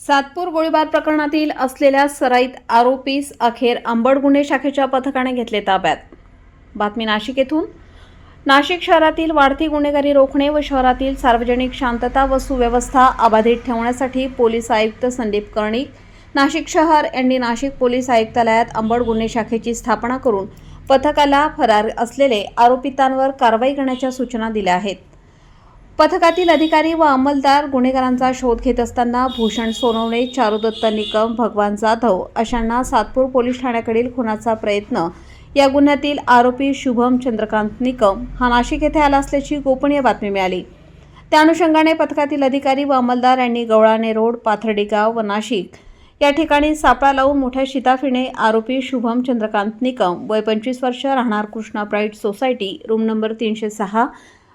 सातपूर गोळीबार प्रकरणातील असलेल्या सराईत आरोपीस अखेर अंबड गुन्हे शाखेच्या पथकाने घेतले ताब्यात. बातमी नाशिक येथून. नाशिक शहरातील वाढती गुन्हेगारी रोखणे व शहरातील सार्वजनिक शांतता व सुव्यवस्था अबाधित ठेवण्यासाठी पोलीस आयुक्त संदीप कर्णिक नाशिक शहर यांनी नाशिक पोलीस आयुक्तालयात अंबड गुन्हे शाखेची स्थापना करून पथकाला फरार असलेले आरोपितांवर कारवाई करण्याच्या सूचना दिल्या आहेत. पथकातील अधिकारी व अंमलदार गुन्हेगारांचा शोध घेत असताना भूषण सोनवणे चारुदत्त निकम भगवान जाधव अशांना सातपूर पोलीस ठाण्याकडील खुनाचा प्रयत्न. या गुन्ह्यातील आरोपी शुभम चंद्रकांत निकम हा नाशिक येथे आला असल्याची गोपनीय बातमी मिळाली. त्या अनुषंगाने पथकातील अधिकारी व अंमलदार यांनी गवळाणे रोड पाथर्डी गाव व नाशिक या ठिकाणी सापळा लावून मोठ्या शिताफीने आरोपी शुभम चंद्रकांत निकम वय पंचवीस वर्ष राहणार Krishna pride society room number तीनशे सहा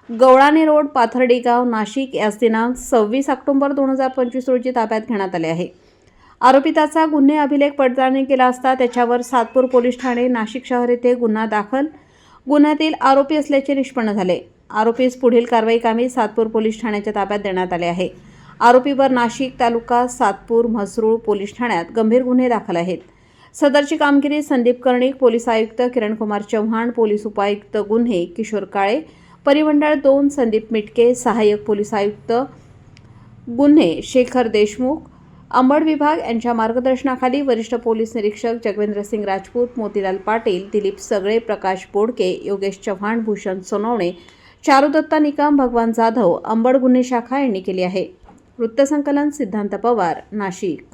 गवळाने रोड पाथर्डी गाव नाशिक याच दिनांक सव्वीस ऑक्टोबर दोन हजार पंचवीस रोजी ताब्यात घेण्यात आले आहे. आरोपिताचा गुन्हे अभिलेख पडताळणी केला असता त्याच्यावर सातपूर पोलीस ठाणे नाशिक शहर येथे गुन्हा दाखल. गुन्ह्यातील आरोपी असल्याचे निष्पन्न झाले. आरोपीस पुढील कारवाई कामी सातपूर पोलीस ठाण्याच्या ताब्यात देण्यात आले आहे. आरोपीवर नाशिक तालुका सातपूर म्हसरूळ पोलीस ठाण्यात गंभीर गुन्हे दाखल आहेत. सदरची कामगिरी संदीप कर्णिक पोलीस आयुक्त किरणकुमार चव्हाण पोलीस उपायुक्त गुन्हे किशोर काळे परिमंडळ दोन संदीप मिटके सहाय्यक पोलीस आयुक्त गुन्हे शेखर देशमुख अंबड विभाग यांच्या मार्गदर्शनाखाली वरिष्ठ पोलीस निरीक्षक जगवेंद्र सिंग राजपूत मोतीलाल पाटील दिलीप सगळे प्रकाश बोडके योगेश चव्हाण भूषण सोनवणे चारुदत्ता निकम भगवान जाधव अंबड गुन्हे शाखा यांनी केली आहे. वृत्तसंकलन सिद्धांत पवार नाशिक.